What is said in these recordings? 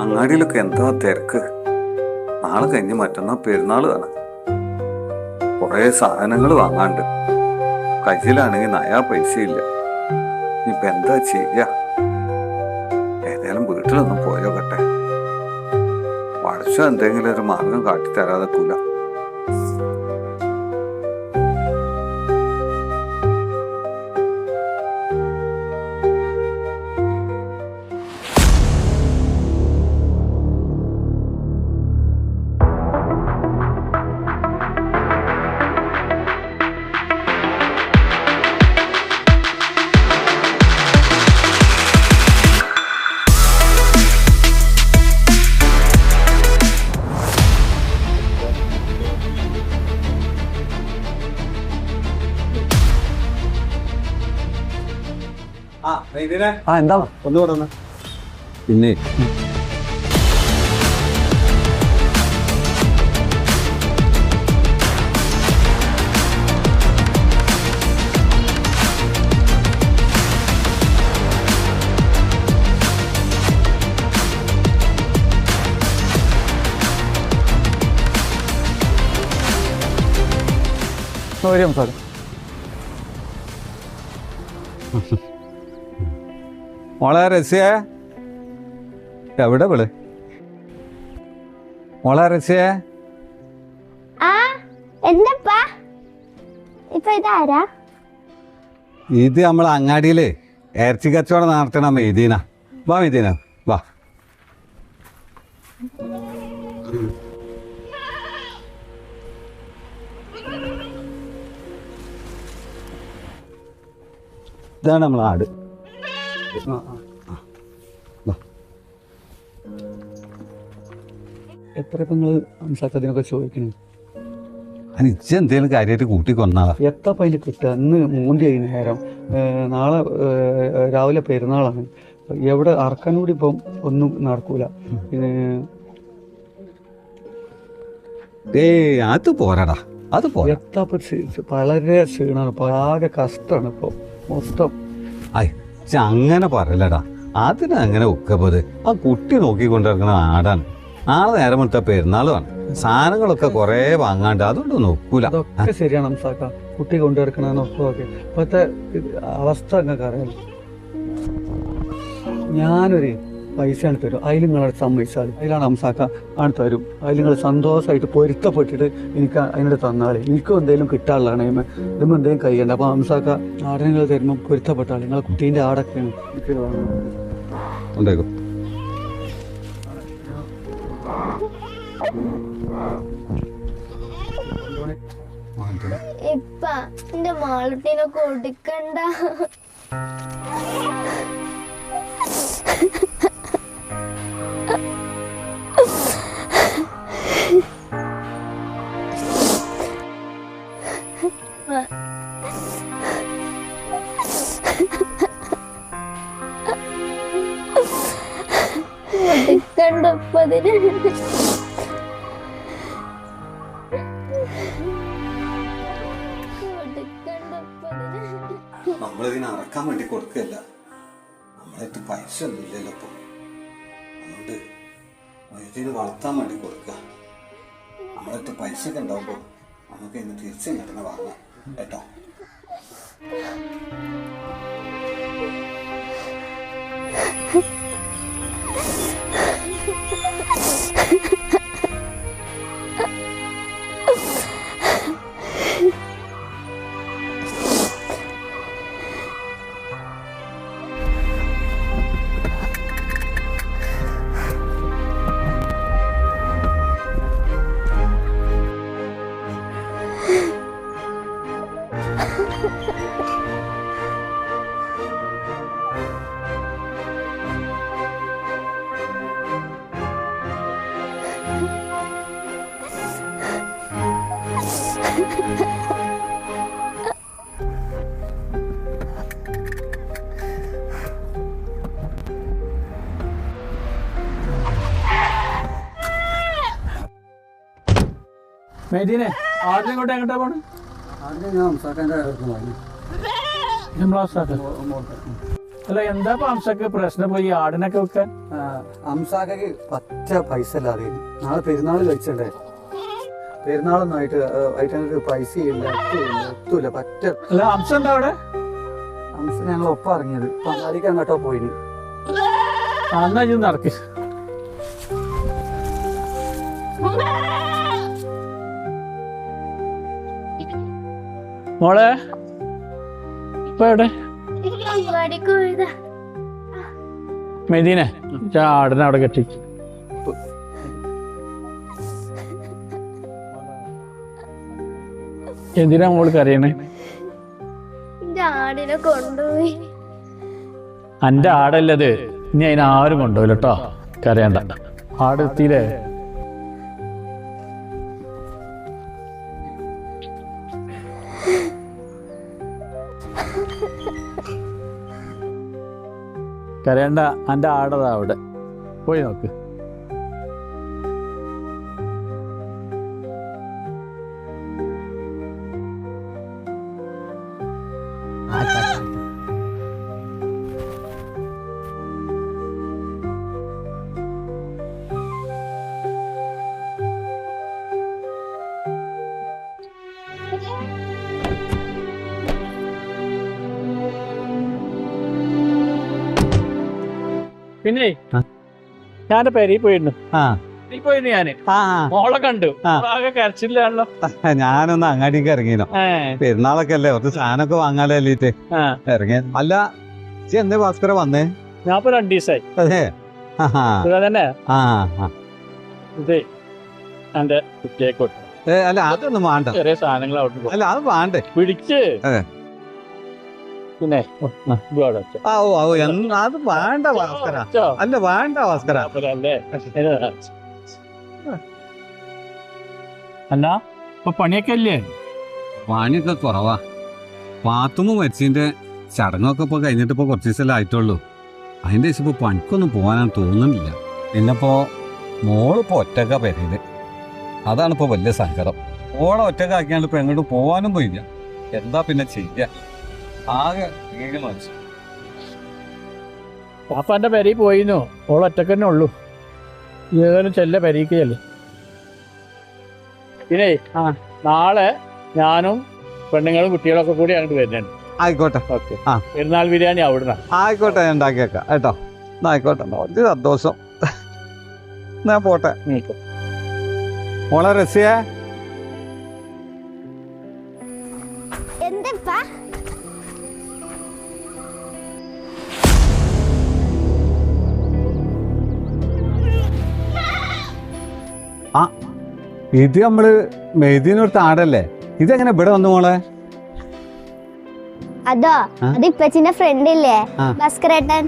അങ്ങാടിയിലൊക്കെ എന്താ തിരക്ക്? നാളെ കഴിഞ്ഞ് മറ്റന്നാ പെരുന്നാൾ ആണ് കുറേ സാധനങ്ങൾ വാങ്ങാണ്ട്. കയ്യിലാണെങ്കിൽ നയാ പൈസ ഇല്ല ഇപ്പൊ എന്താ ചെയ്യ? ഏതായാലും വീട്ടിലൊന്നും പോയോ കട്ടെ പഠിച്ചോ എന്തെങ്കിലും ഒരു മാർഗം കാട്ടിത്തരാതെ കൂല ആ ആ എന്താ? ഒന്നുകൂടെ പിന്നെ. ഒരു സാർ മോളെ രസ്യ എവിടെ വിൾ? മോളെ രസ്യ ആ എന്താപ്പാ? ഇപ്പൊ ഇതാരാ? ഇത് നമ്മൾ അങ്ങാടിയിൽ ഇറച്ചി കച്ചവടം നടത്തണ മെയ്തീന വാ മെയ്തീന വാ. ഇതാണ് നമ്മളെ ആട്. എത്ര ഇപ്പം നിങ്ങൾ സംസാരിച്ചതിനൊക്കെ ചോദിക്കണേ? ഇജ്ജ് എന്തേലും കാര്യമായിട്ട് കൂട്ടി കൊന്നാളാ എത്ര പൈന് കിട്ടുക? ഇന്ന് മൂന്തി ആയി നേരം നാളെ രാവിലെ പെരുന്നാളാണ്. എവിടെ അറക്കാൻ കൂടി ഇപ്പം ഒന്നും നടക്കൂല. ഏയ് അത് പോരാടാ. അത് പോരാ. എത്ര വളരെ ക്ഷീണമാണ് ആകെ കഷ്ടമാണ് ഇപ്പൊ. മൊത്തം. ഐ ഇജ്ജ് അങ്ങനെ പറയലടാ. അതിന് അങ്ങനെ ഒക്കപ്പത് ആ കുട്ടി നോക്കിക്കൊണ്ടിരിക്കുന്ന ആടാണ്. നാളെ നേരം എടുത്ത പെരുന്നാളുമാണ് സാധനങ്ങളൊക്കെ കുറേ വാങ്ങാണ്ട് അതുകൊണ്ട് നോക്കൂല ശരിയാണ് കുട്ടി ഇത് അവസ്ഥ അറിയാം ഞാനൊരു പൈസയാണ് തരും. അതിൽ നിങ്ങളെ സമ്മതിച്ചാൽ അതിലാണ് അംസാക്ക ആണ് തരും. അതിൽ നിങ്ങൾ സന്തോഷമായിട്ട് പൊരുത്തപ്പെട്ടിട്ട് എനിക്ക് അതിനോട് തന്നാൽ എനിക്കും എന്തെങ്കിലും കിട്ടാനുള്ളതാണ് ഇതിന് ഇതുമ്പോൾ എന്തെങ്കിലും കഴിയണ്ട. അപ്പോൾ അംസാക്ക ആടെ നിങ്ങൾ തരുമ്പോൾ പൊരുത്തപ്പെട്ടാൽ നിങ്ങളെ കുട്ടീന്റെ ആടൊക്കെയാണ് എനിക്ക്. ഇപ്പ എന്റെ മാളുട്ടീനെ കൊടുക്കണ്ട കൊടുക്കണ്ട നമ്മളിതിനെ അറക്കാൻ വേണ്ടി കൊടുക്കല്ല നമ്മളായിട്ട് പൈസ ഒന്നും അതുകൊണ്ട് ഇതിന് വളർത്താൻ വേണ്ടി കൊടുക്കുക. നമ്മളായിട്ട് പൈസ ഒക്കെ നമുക്ക് ഇന്ന് തിരിച്ചും കിട്ടണ വാങ്ങാം. കേട്ടോ? മേദീനെ ആദ്യം ഇങ്ങോട്ട് എങ്ങോട്ടാ പോണ്? ഞാൻ അല്ല എന്താ ഹംസക്ക് പ്രശ്നം? പോയി ആടിനൊക്കെ വെക്കാൻ അംസാക്കക്ക് പറ്റ പൈസ അല്ലാതെ നാളെ പെരുന്നാൾ കഴിച്ചണ്ടേ? പെരുന്നാളൊന്നായിട്ട് ആയിട്ട് പൈസ ഇല്ല എത്തൂല പറ്റ. അല്ല ഹംസ എന്താ അവിടെ? അംസ ഞങ്ങൾ ഒപ്പം ഇറങ്ങിയത്. പങ്കാളിക്ക് അങ്ങോട്ടോ പോയിന്. അന്നാ എന്നാ നടക്കി. നടക്ക് മോളെ? ഇപ്പൊ എവിടെ? മെദീനെ ആടിനെ അവിടെ കെട്ടി എന്തിനാ മോൾ കരയണേ? ആടിനെ കൊണ്ടുപോയി. അന്റെ ആടല്ലത്. ഇനി അതിനാരും ആരും കൊണ്ടുപോയില്ല കേട്ടോ. കരയണ്ട. ആട് കരയണ്ട എന്റെ ആടതാ അവിടെ. പോയി നോക്ക്. പിന്നെ ഞാന്റെ പേര് പോയിരുന്നു. ആ. പോയിരുന്നു ഞാൻ. മോളെ കണ്ടു. ആകെ കരച്ചില്ലാണല്ലോ ഞാനൊന്ന് അങ്ങാടിക്ക് ഇറങ്ങിനോ. പെരുന്നാളൊക്കെ അല്ലേ? കുറച്ച് സാധനമൊക്കെ വാങ്ങാലോ അല്ലിട്ട് ആ. ഇറങ്ങിയ അല്ല എന്തേ ഭാസ്കര വന്നേ? ഞാൻ ഇപ്പൊ രണ്ടു ദിവസമായി അതെ തന്നെ. ആ ആ. ഇത് എന്റെ കുട്ടിയെ കൊടുത്തു അല്ല അതൊന്നും വേണ്ട. ചെറിയ സാധനങ്ങൾ അവിടെ. അല്ല അത് വേണ്ടേ? പിടിച്ച്. പിന്നെ ഓ, ആ, ഓ ഓ എന്ന് അത് വേണ്ട ഭാസ്കര. അല്ല വേണ്ട ഭാസ്കര. അല്ല ഇപ്പൊ പണിയൊക്കെ അല്ലേ? പണിയൊക്കെ കുറവാ. പാത്തുമ്മ മരിച്ചതിന്റെ ചടങ്ങൊക്കെ ഇപ്പൊ കഴിഞ്ഞിട്ട് ഇപ്പൊ കുറച്ച് ദിവസമല്ലേ ആയിട്ടുള്ളൂ. അതിന്റെ ശേഷം ഇപ്പൊ പണിക്കൊന്നും പോകാനാണ് തോന്നുന്നില്ല. പിന്നിപ്പോ മോളിപ്പോ ഒറ്റക്ക പെരയിൽ അതാണ് ഇപ്പൊ വലിയ സങ്കടം. മോളെ ഒറ്റക്കാക്കിയാണ്ട് ഇപ്പൊ എങ്ങോട്ട് പോവാനും പോയില്ല. എന്താ പിന്നെ ചെയ്യ? ആകെ വീണ് മനുഷ്യൻ പാപ്പ എന്റെ പെരി പോയിന്നു. ഓൾ ഒറ്റയ്ക്ക് തന്നെ ഉള്ളൂ. ഏതായാലും ചെല്ല പെരീക്കല്ലേ പിന്നെ ആ. നാളെ ഞാനും പെണ്ണുങ്ങളും കുട്ടികളൊക്കെ കൂടി അങ്ങോട്ട് വരുന്നുണ്ട് ആയിക്കോട്ടെ. ഓക്കെ. ആ. പെരുന്നാൾ ബിരിയാണി അവിടുന്ന്. ആയിക്കോട്ടെ ഞാൻ ഉണ്ടാക്കിയേക്കാം. കേട്ടോ? എന്നാ ആയിക്കോട്ടെ ഒരു സന്തോഷം. ഞാൻ പോട്ടെ. മോളെ റസിയ? എന്തപ്പാ? ഇത് നമ്മൾ മെയ്തീനൊരു താടല്ലേ? ഇതെങ്ങനെ ഇവിടെ വന്നു മോളെ? അതോ? അത് ഇപ്പച്ചിന്റെ ഫ്രണ്ട് ഇല്ലേ. ഭാസ്കരേട്ടൻ.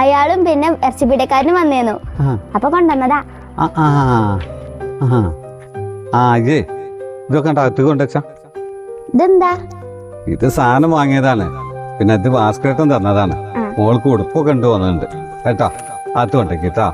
അയാളും പിന്നെ ഇറച്ചിപ്പിടക്കാരനും വന്നേന്നു അപ്പൊ കൊണ്ടുവന്നതാ. ഇതൊക്കെ അകത്ത് കൊണ്ടുവച്ചാ ഇതെന്താ? ഇത് സാധനം വാങ്ങിയതാണ്. പിന്നെ ഇത് ഭാസ്കരട്ടൻ തന്നതാണ്. മോൾക്ക് ഉടുപ്പൊക്കെ ഉണ്ട് വന്നിട്ടുണ്ട് കേട്ടോ? അകത്ത് കൊണ്ടേക്കിട്ടാ